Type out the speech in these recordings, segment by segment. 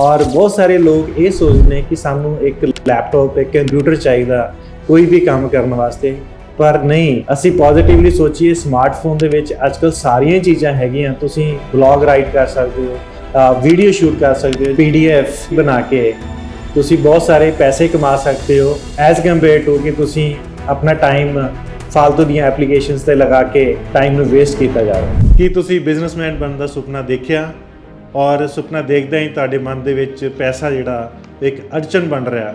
ਔਰ ਬਹੁਤ ਸਾਰੇ ਲੋਕ ਇਹ ਸੋਚਦੇ ਨੇ ਕਿ ਸਾਨੂੰ ਇੱਕ ਲੈਪਟਾਪ ਇੱਕ ਕੰਪਿਊਟਰ ਚਾਹੀਦਾ, ਕੋਈ ਵੀ ਕੰਮ ਕਰਨ ਵਾਸਤੇ। ਪਰ ਨਹੀਂ, ਅਸੀਂ ਪੋਜ਼ਿਟਿਵਲੀ ਸੋਚੀਏ ਸਮਾਰਟਫੋਨ ਦੇ ਵਿੱਚ ਅੱਜਕੱਲ ਸਾਰੀਆਂ ਚੀਜ਼ਾਂ ਹੈਗੀਆਂ। ਤੁਸੀਂ ਬਲੌਗ ਰਾਈਟ ਕਰ ਸਕਦੇ ਹੋ ਵੀਡੀਓ ਸ਼ੂਟ ਕਰ ਸਕਦੇ ਹੋ ਪੀਡੀਐਫ ਬਣਾ ਕੇ। ਤੁਸੀਂ ਬਹੁਤ ਸਾਰੇ ਪੈਸੇ ਕਮਾ ਸਕਦੇ ਹੋ ਐਜ਼ ਕੰਪੇਅਰ ਟੂ ਕਿ ਤੁਸੀਂ ਆਪਣਾ ਟਾਈਮ ਫालतू ਦੀਆਂ ਐਪਲੀਕੇਸ਼ਨਸ ਤੇ ਲਗਾ ਕੇ ਟਾਈਮ ਨੂੰ ਵੇਸਟ ਕੀਤਾ ਜਾ ਰਿਹਾ। ਕੀ ਤੁਸੀਂ ਬਿਜ਼ਨਸਮੈਨ ਬਣਨ ਦਾ ਸੁਪਨਾ ਦੇਖਿਆ? ਔਰ ਸੁਪਨਾ ਦੇਖਦਾ ਹੀ ਤੁਹਾਡੇ ਮਨ ਦੇ ਵਿੱਚ ਪੈਸਾ ਜਿਹੜਾ ਇੱਕ ਅੜਚਨ ਬਣ ਰਿਹਾ।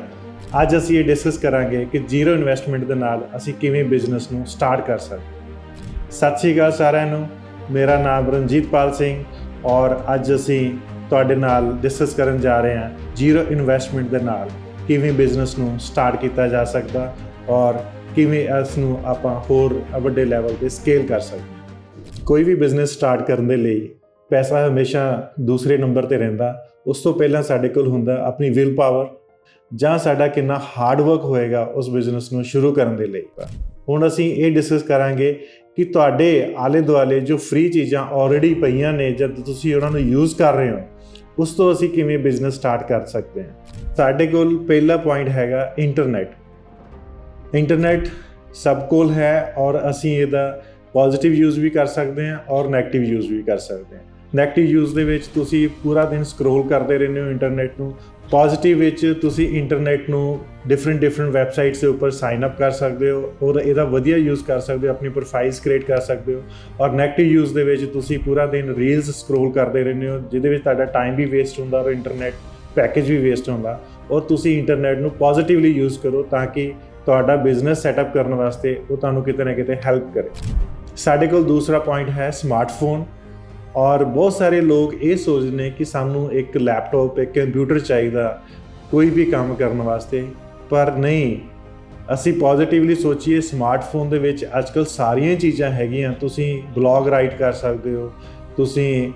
ਅੱਜ ਅਸੀਂ ਇਹ ਡਿਸਕਸ ਕਰਾਂਗੇ ਕਿ ਜ਼ੀਰੋ ਇਨਵੈਸਟਮੈਂਟ ਦੇ ਨਾਲ ਅਸੀਂ ਕਿਵੇਂ ਬਿਜ਼ਨਸ ਨੂੰ ਸਟਾਰਟ ਕਰ ਸਕਦੇ। ਸਤਿ ਸ਼੍ਰੀ ਅਕਾਲ ਸਾਰਿਆਂ ਨੂੰ। ਮੇਰਾ ਨਾਮ ਰਣਜੀਤਪਾਲ ਸਿੰਘ ਔਰ ਅੱਜ ਅਸੀਂ ਤੁਹਾਡੇ ਨਾਲ ਡਿਸਕਸ ਕਰਨ ਜਾ ਰਹੇ ਹਾਂ ਜ਼ੀਰੋ ਇਨਵੈਸਟਮੈਂਟ ਦੇ ਨਾਲ ਕਿਵੇਂ ਬਿਜ਼ਨਸ ਨੂੰ ਸਟਾਰਟ ਕੀਤਾ ਜਾ ਸਕਦਾ ਔਰ ਕਿਵੇਂ ਇਸ ਨੂੰ ਆਪਾਂ ਹੋਰ ਵੱਡੇ ਲੈਵਲ ਤੇ ਸਕੇਲ ਕਰ ਸਕਦੇ। ਕੋਈ ਵੀ ਬਿਜ਼ਨਸ ਸਟਾਰਟ ਕਰਨ ਦੇ ਲਈ ਪੈਸਾ ਹਮੇਸ਼ਾ ਦੂਸਰੇ ਨੰਬਰ ਤੇ ਰਹਿੰਦਾ। ਉਸ ਤੋਂ ਪਹਿਲਾਂ ਸਾਡੇ ਕੋਲ ਹੁੰਦਾ ਆਪਣੀ ਵਿਲ ਪਾਵਰ ਜਾਂ ਸਾਡਾ ਕਿੰਨਾ ਹਾਰਡ ਵਰਕ ਹੋਏਗਾ ਉਸ ਬਿਜ਼ਨਸ ਨੂੰ ਸ਼ੁਰੂ ਕਰਨ ਦੇ ਲਈ। ਹੁਣ ਅਸੀਂ ਇਹ ਡਿਸਕਸ ਕਰਾਂਗੇ ਕਿ ਤੁਹਾਡੇ ਆਲੇ ਦੁਆਲੇ ਜੋ ਫ੍ਰੀ ਚੀਜ਼ਾਂ ਆਲਰੇਡੀ ਪਈਆਂ ਨੇ ਜਦ ਤੁਸੀਂ ਉਹਨਾਂ ਨੂੰ ਯੂਜ਼ ਕਰ ਰਹੇ ਹੋ, ਉਸ ਤੋਂ ਅਸੀਂ ਕਿਵੇਂ ਬਿਜ਼ਨਸ ਸਟਾਰਟ ਕਰ ਸਕਦੇ ਹਾਂ? ਸਾਡੇ ਕੋਲ ਪਹਿਲਾ ਪੁਆਇੰਟ ਹੈਗਾ ਇੰਟਰਨੈਟ ਇੰਟਰਨੈਟ ਸਭ ਕੋਲ ਹੈ ਔਰ ਅਸੀਂ ਇਹਦਾ ਪੋਜ਼ਿਟਿਵ ਯੂਜ਼ ਵੀ ਕਰ ਸਕਦੇ ਹਾਂ ਔਰ 네ਗੇਟਿਵ ਯੂਜ਼ ਵੀ ਕਰ ਸਕਦੇ ਹਾਂ। 네ਗੇਟਿਵ ਯੂਜ਼ ਦੇ ਵਿੱਚ ਤੁਸੀਂ ਪੂਰਾ ਦਿਨ ਸਕਰੋਲ ਕਰਦੇ ਰਹਿੰਦੇ ਹੋ ਇੰਟਰਨੈਟ ਨੂੰ। ਪੋਜ਼ਿਟਿਵ ਵਿੱਚ ਤੁਸੀਂ ਇੰਟਰਨੈਟ ਨੂੰ ਡਿਫਰੈਂਟ ਡਿਫਰੈਂਟ ਵੈਬਸਾਈਟਸ ਦੇ ਉੱਪਰ ਸਾਈਨ ਅਪ ਕਰ ਸਕਦੇ ਹੋ ਔਰ ਇਹਦਾ ਵਧੀਆ ਯੂਜ਼ ਕਰ ਸਕਦੇ ਹੋ, ਆਪਣੀ ਪ੍ਰੋਫਾਈਲਸ ਕ੍ਰੀਏਟ ਕਰ ਸਕਦੇ ਹੋ। ਔਰ 네ਗੇਟਿਵ ਯੂਜ਼ ਦੇ ਵਿੱਚ ਤੁਸੀਂ ਪੂਰਾ ਦਿਨ ਰੀਲਸ ਸਕਰੋਲ ਕਰਦੇ ਰਹਿੰਦੇ ਹੋ, ਜਿਹਦੇ ਵਿੱਚ ਤੁਹਾਡਾ ਟਾਈਮ ਵੀ ਵੇਸਟ ਹੁੰਦਾ ਔਰ ਇੰਟਰਨੈਟ ਪੈਕੇਜ ਵੀ ਵੇਸਟ ਹੁੰਦਾ। ਔਰ ਤੁਸੀਂ ਇੰਟਰਨੈਟ ਨੂੰ ਪੋਜ਼ਿਟਿਵਲੀ ਯੂਜ਼ ਕਰੋ ਤਾਂ ਕਿ ਤੁਹਾਡਾ ਬਿਜ਼ਨਸ ਸੈਟਅਪ ਕਰਨ ਵਾਸਤੇ ਉਹ ਤੁਹਾਨੂੰ ਕਿਤੇ ਨਾ ਕਿਤੇ ਹੈਲਪ ਕਰੇ। ਸਾਡੇ ਕੋਲ ਦੂਸਰਾ ਪੁਆਇੰਟ ਹੈ ਸਮਾਰਟਫੋਨ ਔਰ ਬਹੁਤ ਸਾਰੇ ਲੋਕ ਇਹ ਸੋਚਦੇ ਨੇ ਕਿ ਸਾਨੂੰ ਇੱਕ ਲੈਪਟਾਪ ਇੱਕ ਕੰਪਿਊਟਰ ਚਾਹੀਦਾ, ਕੋਈ ਵੀ ਕੰਮ ਕਰਨ ਵਾਸਤੇ। ਪਰ ਨਹੀਂ, ਅਸੀਂ ਪੋਜ਼ਿਟਿਵਲੀ ਸੋਚੀਏ ਸਮਾਰਟਫੋਨ ਦੇ ਵਿੱਚ ਅੱਜਕੱਲ ਸਾਰੀਆਂ ਚੀਜ਼ਾਂ ਹੈਗੀਆਂ। ਤੁਸੀਂ ਬਲੌਗ ਰਾਈਟ ਕਰ ਸਕਦੇ ਹੋ, ਤੁਸੀਂ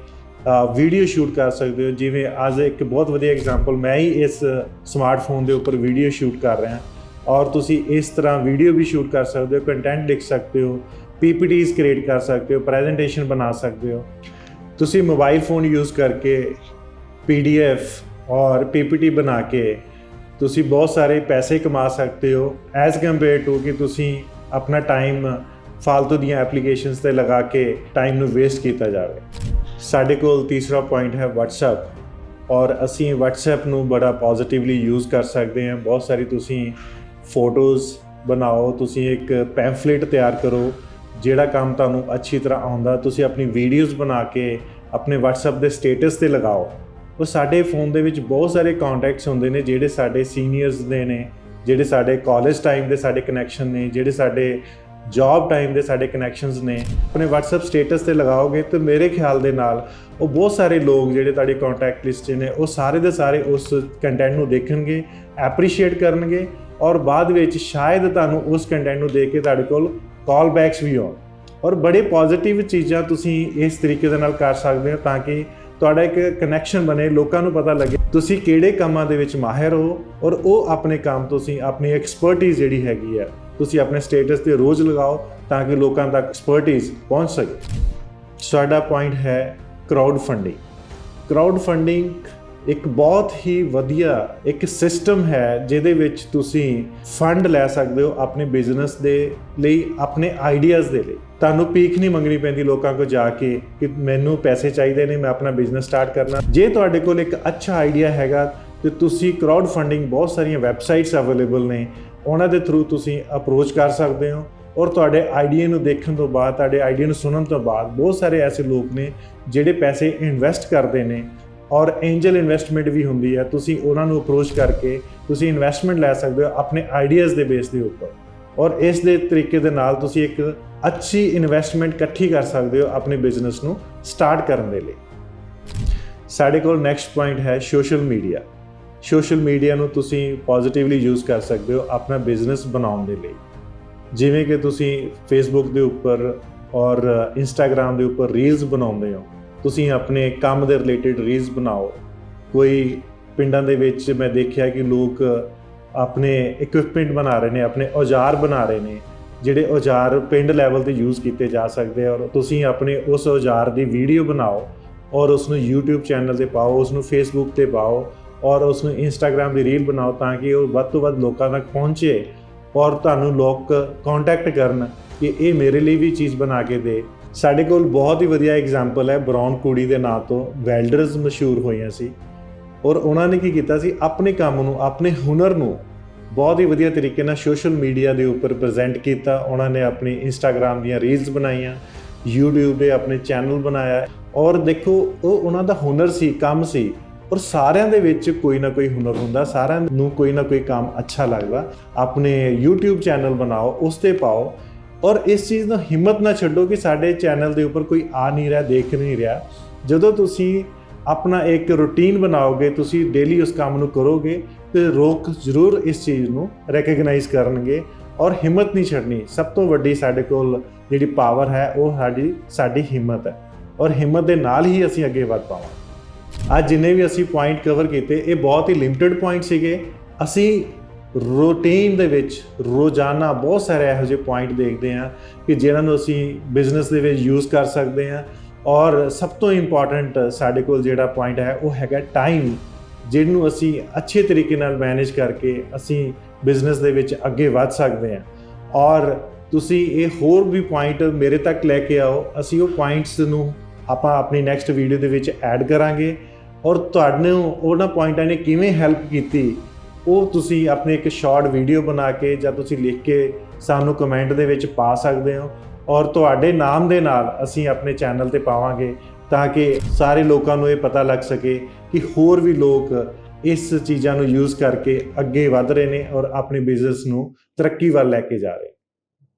ਵੀਡੀਓ ਸ਼ੂਟ ਕਰ ਸਕਦੇ ਹੋ। ਜਿਵੇਂ ਅੱਜ ਇੱਕ ਬਹੁਤ ਵਧੀਆ ਐਗਜ਼ਾਮਪਲ ਮੈਂ ਹੀ ਇਸ ਸਮਾਰਟਫੋਨ ਦੇ ਉੱਪਰ ਵੀਡੀਓ ਸ਼ੂਟ ਕਰ ਰਿਹਾ। ਔਰ ਤੁਸੀਂ ਇਸ ਤਰ੍ਹਾਂ ਵੀਡੀਓ ਵੀ ਸ਼ੂਟ ਕਰ ਸਕਦੇ ਹੋ ਕੰਟੈਂਟ ਲਿਖ ਸਕਦੇ ਹੋ ਪੀਪੀਟੀਜ਼ ਕ੍ਰੀਏਟ ਕਰ ਸਕਦੇ ਹੋ ਪ੍ਰੈਜੈਂਟੇਸ਼ਨ ਬਣਾ ਸਕਦੇ ਹੋ। ਤੁਸੀਂ ਮੋਬਾਈਲ ਫੋਨ ਯੂਜ਼ ਕਰਕੇ ਪੀਡੀਐਫ ਔਰ ਪੀਪੀਟੀ ਬਣਾ ਕੇ ਤੁਸੀਂ ਬਹੁਤ ਸਾਰੇ ਪੈਸੇ ਕਮਾ ਸਕਦੇ ਹੋ ਐਜ਼ ਕੰਪੇਅਰ ਟੂ ਕਿ ਤੁਸੀਂ ਆਪਣਾ ਟਾਈਮ ਫालतू ਦੀਆਂ ਐਪਲੀਕੇਸ਼ਨਸ ਤੇ ਲਗਾ ਕੇ ਟਾਈਮ ਨੂੰ ਵੇਸਟ ਕੀਤਾ ਜਾਵੇ ਸਾਡੇ ਕੋਲ ਤੀਸਰਾ ਪੁਆਇੰਟ ਹੈ WhatsApp ਔਰ ਅਸੀਂ WhatsApp ਨੂੰ ਬੜਾ ਪੋਜ਼ਿਟਿਵਲੀ ਯੂਜ਼ ਕਰ ਸਕਦੇ ਹਾਂ। ਬਹੁਤ ਸਾਰੀ ਤੁਸੀਂ ਫੋਟੋਜ਼ ਬਣਾਓ, ਤੁਸੀਂ ਇੱਕ ਪੈਂਫਲੇਟ ਤਿਆਰ ਕਰੋ ਜਿਹੜਾ ਕੰਮ ਤੁਹਾਨੂੰ ਅੱਛੀ ਤਰ੍ਹਾਂ ਆਉਂਦਾ, ਤੁਸੀਂ ਆਪਣੀ ਵੀਡੀਓਜ਼ ਬਣਾ ਕੇ, ਆਪਣੇ WhatsApp ਦੇ ਸਟੇਟਸ ਤੇ ਲਗਾਓ। ਉਹ ਸਾਡੇ ਫੋਨ ਦੇ ਵਿੱਚ ਬਹੁਤ ਸਾਰੇ ਕੰਟੈਕਟਸ ਹੁੰਦੇ ਨੇ ਜਿਹੜੇ ਸਾਡੇ ਸੀਨੀਅਰਸ ਦੇ ਨੇ, ਜਿਹੜੇ ਸਾਡੇ ਕਾਲਜ ਟਾਈਮ ਦੇ ਸਾਡੇ ਕਨੈਕਸ਼ਨ ਨੇ, ਜਿਹੜੇ ਸਾਡੇ ਜੌਬ ਟਾਈਮ ਦੇ ਸਾਡੇ ਕਨੈਕਸ਼ਨਸ ਨੇ। ਆਪਣੇ WhatsApp ਸਟੇਟਸ ਤੇ ਲਗਾਓਗੇ ਤੇ ਮੇਰੇ ਖਿਆਲ ਦੇ ਨਾਲ ਉਹ ਬਹੁਤ ਸਾਰੇ ਲੋਕ ਜਿਹੜੇ ਤੁਹਾਡੀ ਕੰਟੈਕਟ ਲਿਸਟ 'ਚ ਨੇ, ਉਹ ਸਾਰੇ ਦੇ ਸਾਰੇ ਉਸ ਕੰਟੈਂਟ ਨੂੰ ਦੇਖਣਗੇ ਐਪਰੀਸ਼ੀਏਟ ਕਰਨਗੇ ਔਰ ਬਾਅਦ ਵਿੱਚ ਸ਼ਾਇਦ ਤੁਹਾਨੂੰ ਉਸ ਕੰਟੈਂਟ ਨੂੰ ਦੇਖ ਕੇ ਤੁਹਾਡੇ ਕੋਲ ਕਾਲ ਬੈਕਸ ਵੀ ਆਉਣ। ਔਰ ਬੜੇ ਪੋਜ਼ਿਟਿਵ ਚੀਜ਼ਾਂ ਤੁਸੀਂ ਇਸ ਤਰੀਕੇ ਦੇ ਨਾਲ ਕਰ ਸਕਦੇ ਹੋ ਤਾਂ ਕਿ ਤੁਹਾਡਾ ਇੱਕ ਕਨੈਕਸ਼ਨ ਬਣੇ, ਲੋਕਾਂ ਨੂੰ ਪਤਾ ਲੱਗੇ ਤੁਸੀਂ ਕਿਹੜੇ ਕੰਮਾਂ ਦੇ ਵਿੱਚ ਮਾਹਿਰ ਹੋ ਔਰ ਉਹ ਆਪਣੇ ਕੰਮ ਤੁਸੀਂ ਆਪਣੀ ਐਕਸਪਰਟਿਜ਼ ਜਿਹੜੀ ਹੈਗੀ ਹੈ, ਤੁਸੀਂ ਆਪਣੇ ਸਟੇਟਸ ਤੇ ਰੋਜ਼ ਲਗਾਓ ਤਾਂ ਕਿ ਲੋਕਾਂ ਤੱਕ ਐਕਸਪਰਟਿਜ਼ ਪਹੁੰਚ ਸਕੇ। ਸਾਡਾ ਪੁਆਇੰਟ ਹੈ ਕਰਾਊਡ ਫੰਡਿੰਗ ਕਰਾਊਡ ਫੰਡਿੰਗ ਇੱਕ ਬਹੁਤ ਹੀ ਵਧੀਆ ਇੱਕ ਸਿਸਟਮ ਹੈ ਜਿਹਦੇ ਵਿੱਚ ਤੁਸੀਂ ਫੰਡ ਲੈ ਸਕਦੇ ਹੋ ਆਪਣੇ ਬਿਜ਼ਨਸ ਦੇ ਲਈ, ਆਪਣੇ ਆਈਡੀਆਜ਼ ਦੇ ਲਈ। ਤੁਹਾਨੂੰ ਪੀਖ ਨਹੀਂ ਮੰਗਣੀ ਪੈਂਦੀ ਲੋਕਾਂ ਕੋਲ ਜਾ ਕੇ ਕਿ ਮੈਨੂੰ ਪੈਸੇ ਚਾਹੀਦੇ ਨੇ, ਮੈਂ ਆਪਣਾ ਬਿਜ਼ਨਸ ਸਟਾਰਟ ਕਰਨਾ। ਜੇ ਤੁਹਾਡੇ ਕੋਲ ਇੱਕ ਅੱਛਾ ਆਈਡੀਆ ਹੈਗਾ ਤੇ ਤੁਸੀਂ ਕਰਾਊਡ ਫੰਡਿੰਗ ਬਹੁਤ ਸਾਰੀਆਂ ਵੈਬਸਾਈਟਸ ਅਵੇਲੇਬਲ ਨੇ, ਉਹਨਾਂ ਦੇ ਥਰੂ ਤੁਸੀਂ ਅਪਰੋਚ ਕਰ ਸਕਦੇ ਹੋ ਔਰ ਤੁਹਾਡੇ ਆਈਡੀਆ ਨੂੰ ਦੇਖਣ ਤੋਂ ਬਾਅਦ, ਤੁਹਾਡੇ ਆਈਡੀਆ ਨੂੰ ਸੁਣਨ ਤੋਂ ਬਾਅਦ ਬਹੁਤ ਸਾਰੇ ਐਸੇ ਲੋਕ ਨੇ ਜਿਹੜੇ ਪੈਸੇ ਇਨਵੈਸਟ ਕਰਦੇ ਨੇ ਔਰ ਐਂਜਲ ਇਨਵੈਸਟਮੈਂਟ ਵੀ ਹੁੰਦੀ ਹੈ, ਤੁਸੀਂ ਉਹਨਾਂ ਨੂੰ ਅਪਰੋਚ ਕਰਕੇ ਤੁਸੀਂ ਇਨਵੈਸਟਮੈਂਟ ਲੈ ਸਕਦੇ ਹੋ ਆਪਣੇ ਆਈਡੀਆਜ਼ ਦੇ ਬੇਸ ਦੇ ਉੱਪਰ। ਔਰ ਇਸ ਦੇ ਤਰੀਕੇ ਦੇ ਨਾਲ ਤੁਸੀਂ ਇੱਕ ਅੱਛੀ ਇਨਵੈਸਟਮੈਂਟ ਇਕੱਠੀ ਕਰ ਸਕਦੇ ਹੋ ਆਪਣੇ ਬਿਜ਼ਨਸ ਨੂੰ ਸਟਾਰਟ ਕਰਨ ਦੇ ਲਈ। ਸਾਡੇ ਕੋਲ ਨੈਕਸਟ ਪੁਆਇੰਟ ਹੈ ਸੋਸ਼ਲ ਮੀਡੀਆ ਸੋਸ਼ਲ ਮੀਡੀਆ ਨੂੰ ਤੁਸੀਂ ਪੋਜ਼ਿਟਿਵਲੀ ਯੂਜ਼ ਕਰ ਸਕਦੇ ਹੋ ਆਪਣਾ ਬਿਜ਼ਨਸ ਬਣਾਉਣ ਦੇ ਲਈ। ਜਿਵੇਂ ਕਿ ਤੁਸੀਂ ਫੇਸਬੁੱਕ ਦੇ ਉੱਪਰ ਔਰ ਇੰਸਟਾਗ੍ਰam ਦੇ ਉੱਪਰ ਰੀਲਸ ਬਣਾਉਂਦੇ ਹੋ। ਤੁਸੀਂ ਆਪਣੇ ਕੰਮ ਦੇ ਰਿਲੇਟਡ ਰੀਲਸ ਬਣਾਓ। ਕੋਈ ਪਿੰਡਾਂ ਦੇ ਵਿੱਚ ਮੈਂ ਦੇਖਿਆ ਕਿ ਲੋਕ ਆਪਣੇ ਇਕਵਿਪਮੈਂਟ ਬਣਾ ਰਹੇ ਨੇ, ਆਪਣੇ ਔਜ਼ਾਰ ਬਣਾ ਰਹੇ ਨੇ, ਜਿਹੜੇ ਔਜ਼ਾਰ ਪਿੰਡ ਲੈਵਲ ਤੇ ਯੂਜ਼ ਕੀਤੇ ਜਾ ਸਕਦੇ ਔਰ ਤੁਸੀਂ ਆਪਣੇ ਉਸ ਔਜ਼ਾਰ ਦੀ ਵੀਡੀਓ ਬਣਾਓ ਔਰ ਉਸ ਨੂੰ YouTube ਚੈਨਲ ਤੇ ਪਾਓ ਉਸ ਨੂੰ Facebook ਤੇ ਪਾਓ ਔਰ ਉਸ ਨੂੰ Instagram ਦੀ ਰੀਲ ਬਣਾਓ ਤਾਂ ਕਿ ਉਹ ਵੱਧ ਤੋਂ ਵੱਧ ਲੋਕਾਂ ਤੱਕ ਪਹੁੰਚੇ। ਔਰ ਤੁਹਾਨੂੰ ਲੋਕ ਕੰਟੈਕਟ ਕਰਨ ਕਿ ਇਹ ਮੇਰੇ ਲਈ ਵੀ ਚੀਜ਼ ਬਣਾ ਕੇ ਦੇ। ਸਾਡੇ ਕੋਲ ਬਹੁਤ ਹੀ ਵਧੀਆ ਐਗਜ਼ਾਮਪਲ ਹੈ, ਬ੍ਰਾਊਨ ਕੁੜੀ ਦੇ ਨਾਂ ਤੋਂ ਵੈਲਡਰਸ ਮਸ਼ਹੂਰ ਹੋਈਆਂ ਸੀ। ਔਰ ਉਹਨਾਂ ਨੇ ਕੀ ਕੀਤਾ ਸੀ? ਆਪਣੇ ਕੰਮ ਨੂੰ, ਆਪਣੇ ਹੁਨਰ ਨੂੰ ਬਹੁਤ ਹੀ ਵਧੀਆ ਤਰੀਕੇ ਨਾਲ ਸੋਸ਼ਲ ਮੀਡੀਆ ਦੇ ਉੱਪਰ ਪ੍ਰੈਜ਼ੈਂਟ ਕੀਤਾ। ਉਹਨਾਂ ਨੇ ਆਪਣੀ ਇੰਸਟਾਗ੍ਰam ਦੀਆਂ ਰੀਲਸ ਬਣਾਈਆਂ, YouTube ਦੇ ਆਪਣੇ ਚੈਨਲ ਬਣਾਇਆ। ਔਰ ਦੇਖੋ, ਉਹ ਉਹਨਾਂ ਦਾ ਹੁਨਰ ਸੀ, ਕੰਮ ਸੀ। ਔਰ ਸਾਰਿਆਂ ਦੇ ਵਿੱਚ ਕੋਈ ਨਾ ਕੋਈ ਹੁਨਰ ਹੁੰਦਾ, ਸਾਰਿਆਂ ਨੂੰ ਕੋਈ ਨਾ ਕੋਈ ਕੰਮ ਅੱਛਾ ਲੱਗਦਾ। ਆਪਣੇ YouTube ਚੈਨਲ ਬਣਾਓ, ਉਸ ਤੇ ਪਾਓ। ਔਰ ਇਸ ਚੀਜ਼ ਨੂੰ ਹਿੰਮਤ ਨਾ ਛੱਡੋ ਕਿ ਸਾਡੇ ਚੈਨਲ ਦੇ ਉੱਪਰ ਕੋਈ ਆ ਨਹੀਂ ਰਿਹਾ, ਦੇਖ ਨਹੀਂ ਰਿਹਾ। ਜਦੋਂ ਤੁਸੀਂ ਆਪਣਾ ਇੱਕ ਰੁਟੀਨ ਬਣਾਓਗੇ, ਤੁਸੀਂ ਡੇਲੀ ਉਸ ਕੰਮ ਨੂੰ ਕਰੋਗੇ, ਤੇ ਲੋਕ ਜ਼ਰੂਰ ਇਸ ਚੀਜ਼ ਨੂੰ ਰੈਕਗਨਾਈਜ਼ ਕਰਨਗੇ। ਔਰ ਹਿੰਮਤ ਨਹੀਂ ਛੱਡਣੀ, ਸਭ ਤੋਂ ਵੱਡੀ ਸਾਡੇ ਕੋਲ ਜਿਹੜੀ ਪਾਵਰ ਹੈ, ਉਹ ਸਾਡੀ ਸਾਡੀ ਹਿੰਮਤ ਹੈ। ਔਰ ਹਿੰਮਤ ਦੇ ਨਾਲ ਹੀ ਅਸੀਂ ਅੱਗੇ ਵਧ ਪਾਵਾਂਗੇ। ਅੱਜ ਜਿੰਨੇ ਵੀ ਅਸੀਂ ਪੁਆਇੰਟ ਕਵਰ ਕੀਤੇ, ਇਹ ਬਹੁਤ ਹੀ ਲਿਮਟਿਡ ਪੁਆਇੰਟ ਸੀਗੇ। ਅਸੀਂ ਰੂਟੀਨ ਦੇ ਵਿੱਚ ਰੋਜ਼ਾਨਾ ਬਹੁਤ ਸਾਰੇ ਇਹੋ ਜਿਹੇ ਪੁਆਇੰਟ ਦੇਖਦੇ ਹਾਂ ਕਿ ਜਿਨ੍ਹਾਂ ਨੂੰ ਅਸੀਂ ਬਿਜ਼ਨਸ ਦੇ ਵਿੱਚ ਯੂਜ਼ ਕਰ ਸਕਦੇ ਹਾਂ ਔਰ ਸਭ ਤੋਂ ਇੰਪੋਰਟੈਂਟ ਸਾਡੇ ਕੋਲ ਜਿਹੜਾ ਪੁਆਇੰਟ ਹੈ, ਉਹ ਹੈਗਾ ਟਾਈਮ ਜਿਹਨੂੰ ਅਸੀਂ ਅੱਛੇ ਤਰੀਕੇ ਨਾਲ ਮੈਨੇਜ ਕਰਕੇ ਅਸੀਂ ਬਿਜ਼ਨਸ ਦੇ ਵਿੱਚ ਅੱਗੇ ਵਧ ਸਕਦੇ ਹਾਂ। ਔਰ ਤੁਸੀਂ ਇਹ ਹੋਰ ਵੀ ਪੁਆਇੰਟ ਮੇਰੇ ਤੱਕ ਲੈ ਕੇ ਆਓ, ਅਸੀਂ ਉਹ ਪੁਆਇੰਟਸ ਨੂੰ ਆਪਾਂ ਆਪਣੀ ਨੈਕਸਟ ਵੀਡੀਓ ਦੇ ਵਿੱਚ ਐਡ ਕਰਾਂਗੇ। ਔਰ ਤੁਹਾਨੂੰ ਉਹਨਾਂ ਪੁਆਇੰਟਾਂ ਨੇ ਕਿਵੇਂ ਹੈਲਪ ਕੀਤੀ, ਉਹ ਤੁਸੀਂ ਆਪਣੇ ਇੱਕ ਸ਼ਾਰਟ ਵੀਡੀਓ ਬਣਾ ਕੇ ਜਾਂ ਤੁਸੀਂ ਲਿਖ ਕੇ ਸਾਨੂੰ ਕਮੈਂਟ ਦੇ ਵਿੱਚ ਪਾ ਸਕਦੇ ਹੋ। ਔਰ ਤੁਹਾਡੇ ਨਾਮ ਦੇ ਨਾਲ ਅਸੀਂ ਆਪਣੇ ਚੈਨਲ ਤੇ ਪਾਵਾਂਗੇ ਤਾਂ ਕਿ ਸਾਰੇ ਲੋਕਾਂ ਨੂੰ ਇਹ ਪਤਾ ਲੱਗ ਸਕੇ ਕਿ ਹੋਰ ਵੀ ਲੋਕ ਇਸ ਚੀਜ਼ਾਂ ਨੂੰ ਯੂਜ਼ ਕਰਕੇ ਅੱਗੇ ਵਧ ਰਹੇ ਨੇ ਔਰ ਆਪਣੇ ਬਿਜ਼ਨਸ ਨੂੰ ਤਰੱਕੀ ਵੱਲ ਲੈ ਕੇ ਜਾ ਰਹੇ